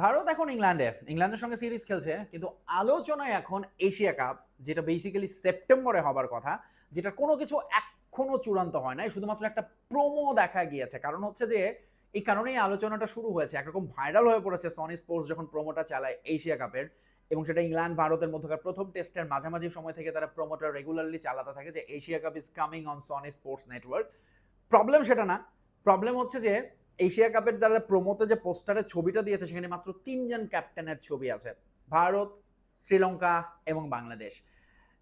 ভারত এখন ইংল্যান্ডে। ইংল্যান্ডের সঙ্গে সিরিজ খেলছে, কিন্তু আলোচনায় এখন এশিয়া কাপ, যেটা বেসিক্যালি সেপ্টেম্বরে হবার কথা, যেটা কোনো কিছু এখনও চূড়ান্ত হয় না শুধুমাত্র একটা প্রোমো দেখা গিয়েছে। কারণ হচ্ছে যে, এই কারণেই আলোচনাটা শুরু হয়েছে। একরকম ভাইরাল হয়ে পড়েছে সনি স্পোর্টস যখন প্রোমোটা চালায় এশিয়া কাপের, এবং সেটা ইংল্যান্ড, ভারতের মধ্যকার প্রথম টেস্টের মাঝামাঝি সময় থেকে তারা প্রোমোটা রেগুলারলি চালাতে থাকে যে, Asia cup is coming on Sony Sports network problem সেটা না। প্রবলেম হচ্ছে যে এশিয়া কাপের যারা প্রমোতে যে পোস্টারের ছবিটা দিয়েছে, সেখানে মাত্র তিনজন ক্যাপ্টেনের ছবি আছে। ভারত, শ্রীলঙ্কা এবং বাংলাদেশ।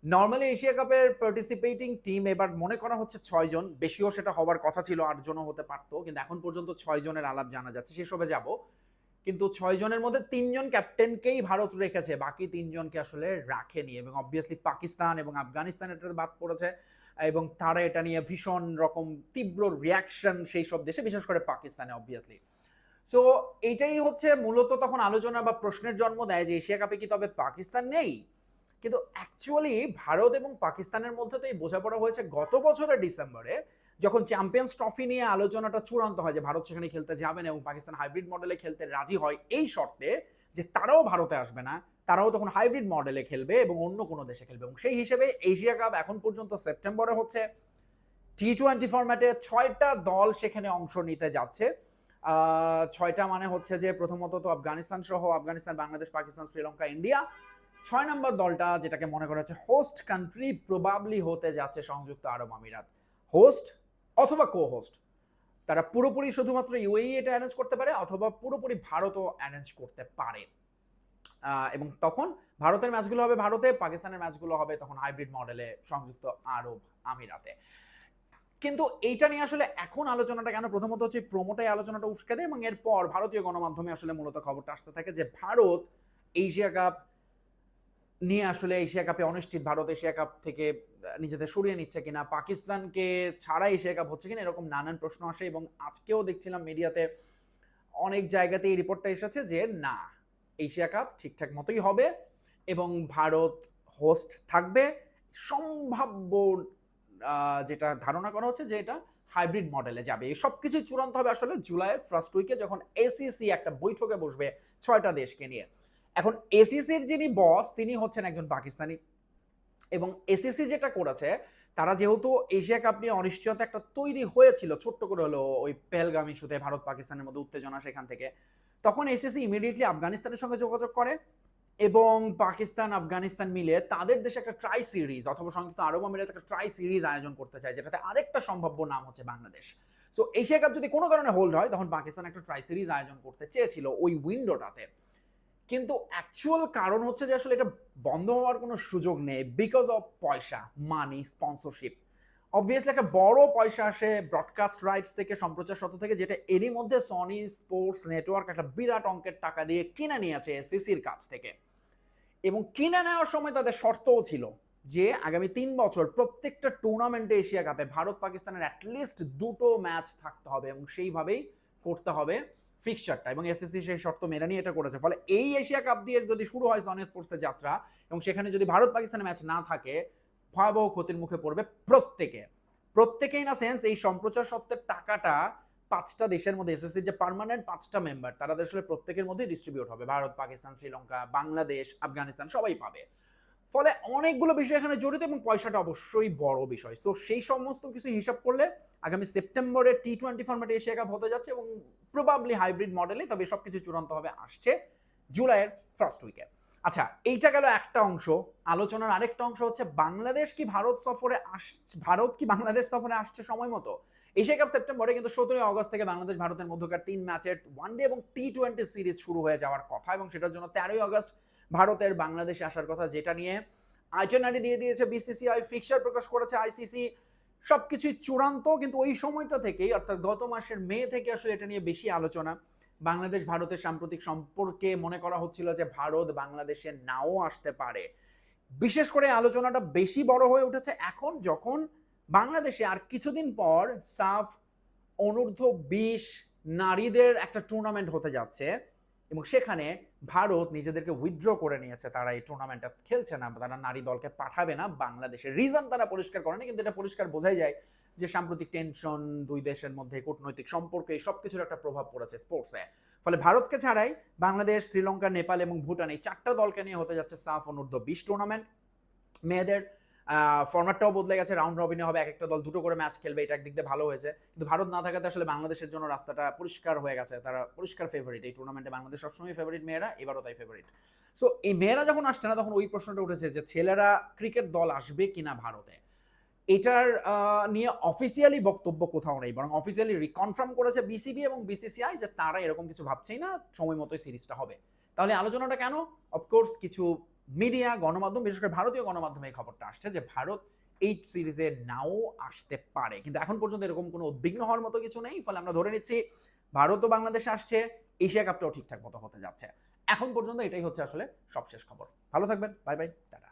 নর্মালি এশিয়া কাপের পার্টিসিপেটিং টিম এবার মনে করা হচ্ছে ছয়জন। বেশিও সেটা হওয়ার কথা ছিল, আটজনও হতে পারতো। কিন্তু এখন পর্যন্ত ছয় জনের আলাপ জানা যাচ্ছে, সেসবে যাব। কিন্তু ছয় জনের মধ্যে তিনজন ক্যাপ্টেনকেই ভারত রেখেছে। বাকি তিনজনকে আসলে রাখেনি এবং অবভিয়াসলি পাকিস্তান এবং আফগানিস্তান এটা বাদ পড়েছে। এবং তারা এটা নিয়ে ভীষণ রকম তীব্র রিয়াকশন সেই সব দেশে, বিশেষ করে পাকিস্তানে অবভিয়াসলি সো এইটাই হচ্ছে মূলত তখন আলোচনা বা প্রশ্নের জন্ম দেয় যে এশিয়া কাপে কি তবে পাকিস্তান নেই? কিন্তু অ্যাকচুয়ালি ভারত এবং পাকিস্তানের মধ্যে তো এই বোঝাপড়া হয়েছে গত বছরের ডিসেম্বরে, যখন চ্যাম্পিয়ন্স ট্রফি নিয়ে আলোচনাটা চূড়ান্ত হয় যে ভারত সেখানে খেলতে যাবেন এবং পাকিস্তান হাইব্রিড মডেলে খেলতে রাজি হয় এই শর্তে যে তারাও ভারতে আসবে না, তারাও তখন হাইব্রিড মডেলে খেলবে এবং অন্য কোনো দেশে খেলবে এবং সেই হিসেবে এশিয়া কাপ এখন পর্যন্ত সেপ্টেম্বরে হচ্ছে। টি টোয়েন্টি ফরম্যাটে ছয়টা দল সেখানে অংশ নিতে যাচ্ছে। ছয়টা মানে হচ্ছে যে প্রথমত তো আফগানিস্তান সহ আফগানিস্তান, বাংলাদেশ, পাকিস্তান, শ্রীলঙ্কা, ইন্ডিয়া। ছয় নম্বর দলটা যেটাকে মনে করা হচ্ছে হোস্ট কান্ট্রি প্রবাবলি হতে যাচ্ছে সংযুক্ত আরব আমিরাত। হোস্ট অথবা কো হোস্ট তারা পুরোপুরি শুধুমাত্র ইউএই এটা অ্যারেঞ্জ করতে পারে অথবা পুরোপুরি ভারতও অ্যারেঞ্জ করতে পারে। এবং তখন ভারতের ম্যাচগুলো হবে ভারতে, পাকিস্তানের ম্যাচগুলো হবে তখন হাইব্রিড মডেলে সংযুক্ত আরব আমিরাতে। কিন্তু এইটা নিয়ে আসলে এখন আলোচনাটা কেন? প্রথমত হচ্ছে প্রোমোটাই আলোচনাটা উস্কে দেয় এবং এরপর ভারতীয় গণমাধ্যমে আসলে মূলত খবরটা আসতে থাকে যে ভারত এশিয়া কাপ নিয়ে আসলে এশিয়া কাপে অনিশ্চিত ভারত এশিয়া কাপ থেকে নিজেদের সরিয়ে নিচ্ছে কিনা, পাকিস্তানকে ছাড়া এশিয়া কাপ হচ্ছে কিনা, এরকম নানান প্রশ্ন আসে এবং আজকেও দেখছিলাম মিডিয়াতে অনেক জায়গাতে এই রিপোর্টটা এসেছে যে, না, এশিয়া কাপ ঠিকঠাক মতোই হবে এবং ভারত হোস্ট থাকবে। সম্ভাব্য যেটা ধারণা করা হচ্ছে যে এটা হাইব্রিড মডেলে যাবে। এই সব কিছুই চূড়ান্ত হবে আসলে জুলাইয়ের ফার্স্ট উইকে যখন এসিসি একটা বৈঠকে বসবে ছয়টা দেশকে নিয়ে। এখন এসিসির যিনি বস, তিনি হচ্ছেন একজন পাকিস্তানি। এবং এসিসি যেটা করেছে, তারা যেহেতু এশিয়া কাপ নিয়ে অনিশ্চয়তা একটা তৈরি হয়েছিল, ছোট্ট করে হলো ওই পেহেলগাম ইস্যুতে ভারত পাকিস্তানের মধ্যে উত্তেজনা সেখান থেকে, তখন এসিসি ইমিডিয়েটলি আফগানিস্তানের সঙ্গে যোগাযোগ করে এবং পাকিস্তান, আফগানিস্তান মিলে তাদের দেশে একটা ট্রাই সিরিজ অথবা সংযুক্ত আরব আমিরাত একটা ট্রাই সিরিজ আয়োজন করতে চায়, যেটাতে আরেকটা সম্ভাব্য নাম হচ্ছে বাংলাদেশ। সো এশিয়া কাপ যদি কোনো কারণে হোল্ড হয়, তখন পাকিস্তান একটা ট্রাই সিরিজ আয়োজন করতে চেয়েছিল ওই উইন্ডোটাতে কিন্তু অ্যাকচুয়াল কারণ হচ্ছে যে আসলে এটা বন্ধ হওয়ার কোনো সুযোগ নেই বিকজ অফ পয়সা মানি স্পন্সরশিপ অবভিয়াসলি একটা বড় পয়সা আসে ব্রডকাস্ট রাইটস থেকে, সম্প্রচার সত্ত্ব থেকে, যেটা এরই মধ্যে সনি স্পোর্টস নেটওয়ার্ক একটা বিরাট অঙ্কের টাকা দিয়ে কিনে নিয়েছে সিসির কাছ থেকে। এবং কিনে নেওয়ার সময় তাদের শর্তও ছিল যে আগামী তিন বছর প্রত্যেকটা টুর্নামেন্টে এশিয়া কাপে ভারত পাকিস্তানের অ্যাটলিস্ট দুটো ম্যাচ থাকতে হবে এবং সেইভাবেই করতে হবে। ফিক্সচারটা এবং এসএসসি সেই শর্ত মেনে নিয়ে এটা করেছে। ফলে এই এশিয়া কাপ দিয়ে যদি শুরু হয় সনি স্পোর্টসের যাত্রা এবং সেখানে যদি ভারত পাকিস্তানের ম্যাচ না থাকে, ভয়াবহ ক্ষতির মুখে পড়বে প্রত্যেকে। প্রত্যেকেই না সেন্স এই সম্প্রচার সত্ত্বের টাকাটা পাঁচটা দেশের মধ্যে এসএসসির যে পার্মানেন্ট পাঁচটা মেম্বার তারা আসলে প্রত্যেকের মধ্যে ডিস্ট্রিবিউট হবে। ভারত, পাকিস্তান, শ্রীলঙ্কা, বাংলাদেশ, আফগানিস্তান, সবাই পাবে। ফলে অনেকগুলো বিষয় এখানে জড়িত এবং পয়সাটা অবশ্যই বড় বিষয়। সো সেই সমস্ত কিছু হিসাব করলে আগামী সেপ্টেম্বরে টি টোয়েন্টি ফর্মেটে এশিয়া কাপ হতে যাচ্ছে এবং প্রবাবলি হাইব্রিড মডেলে তবে সবকিছু চূড়ান্তভাবে আসছে জুলাইয়ের ফার্স্ট উইকে আচ্ছা এইটা গেল একটা অংশ। আলোচনার আরেকটা অংশ হচ্ছে, বাংলাদেশ কি ভারত সফরে আস, ভারত কি বাংলাদেশ সফরে আসছে সময় মতো? এশিয়া কাপ সেপ্টেম্বরে কিন্তু সতেরোই অগস্ট থেকে বাংলাদেশ ভারতের মধ্যকার তিন ম্যাচের ওয়ান ডে এবং টি টোয়েন্টি সিরিজ শুরু হয়ে যাওয়ার কথা এবং সেটার জন্য তেরোই অগস্ট ভারতের বাংলাদেশে আসার কথা, যেটা নিয়ে আইটেনারি দিয়ে দিয়েছে বিসিসিআই ফিক্সার প্রকাশ করেছে আইসিসি সবকিছুই চূড়ান্ত, কিন্তু ওই সময়টা থেকেই, অর্থাৎ গত মাসের মে থেকে আসলে এটা নিয়ে বেশি আলোচনা। বাংলাদেশ, ভারতের সাম্প্রতিক সম্পর্কে মনে করা হচ্ছিল যে ভারত বাংলাদেশে নাও আসতে পারে। বিশেষ করে আলোচনাটা বেশি বড় হয়ে উঠেছে এখন, যখন বাংলাদেশে আর কিছুদিন পর সাফ অনূর্ধ্ব বিশ নারীদের একটা টুর্নামেন্ট হতে যাচ্ছে। এবং সেখানে ভারত নিজেদেরকে উইথড্র করে নিয়েছে। তারা এই টুর্নামেন্টটা খেলছে না, তারা নারী দলকে পাঠাবে না বাংলাদেশে রিজন তারা পরিষ্কার করেনি, কিন্তু এটা পরিষ্কার বোঝাই যায় যে সাম্প্রতিক টেনশন দুই দেশের মধ্যে কূটনৈতিক সম্পর্কে, এই সবকিছুর একটা প্রভাব পড়েছে স্পোর্টসে ফলে ভারতকে ছাড়াই বাংলাদেশ, শ্রীলঙ্কা, নেপাল এবং ভুটান এই চারটা দলকে নিয়ে হতে যাচ্ছে সাফ অনূর্ধ্ব বিশ টুর্নামেন্ট মেয়েদের ফরম্যাটটাও বদলে গেছে রাউন্ড রবিনে হবে, এক একটা দল দুটো করে ম্যাচ খেলবে, এটা একদিক দিয়ে ভালো হয়েছে। কিন্তু ভারত না থাকাতে আসলে বাংলাদেশের জন্য রাস্তাটা পরিষ্কার হয়ে গেছে, তারা পরিষ্কার ফেভারিট এই টুর্নামেন্টে বাংলাদেশ সবসময় ফেভারিট মেয়েরা এবারও তাই ফেভারিট সো এই মেয়েরা যখন আসছে না, তখন ওই প্রশ্নটা উঠেছে যে ছেলেরা ক্রিকেট দল আসবে কিনা ভারতে? এটার নিয়ে অফিসিয়ালি বক্তব্য কোথাও নেই, বরং অফিসিয়ালি রিকনফার্ম করেছে বিসিবি এবং বিসিসিআই যে তারা এরকম কিছু ভাবছেই না, সময় মতোই সিরিজটা হবে। তাহলে আলোচনাটা কেন? অফকোর্স কিছু মিডিয়া, গণমাধ্যম, বিশেষ করে ভারতীয় গণমাধ্যমে এই খবরটা আসছে যে ভারত এই সিরিজে নাও আসতে পারে। কিন্তু এখন পর্যন্ত এরকম কোনো উদ্বিগ্ন হওয়ার মতো কিছু নেই। ফলে আমরা ধরে নিচ্ছি ভারত ও বাংলাদেশ আসছে, এশিয়া কাপটাও ঠিকঠাক মতো হতে যাচ্ছে। এখন পর্যন্ত এটাই হচ্ছে আসলে সবশেষ খবর। ভালো থাকবেন। Bye bye. টাটা।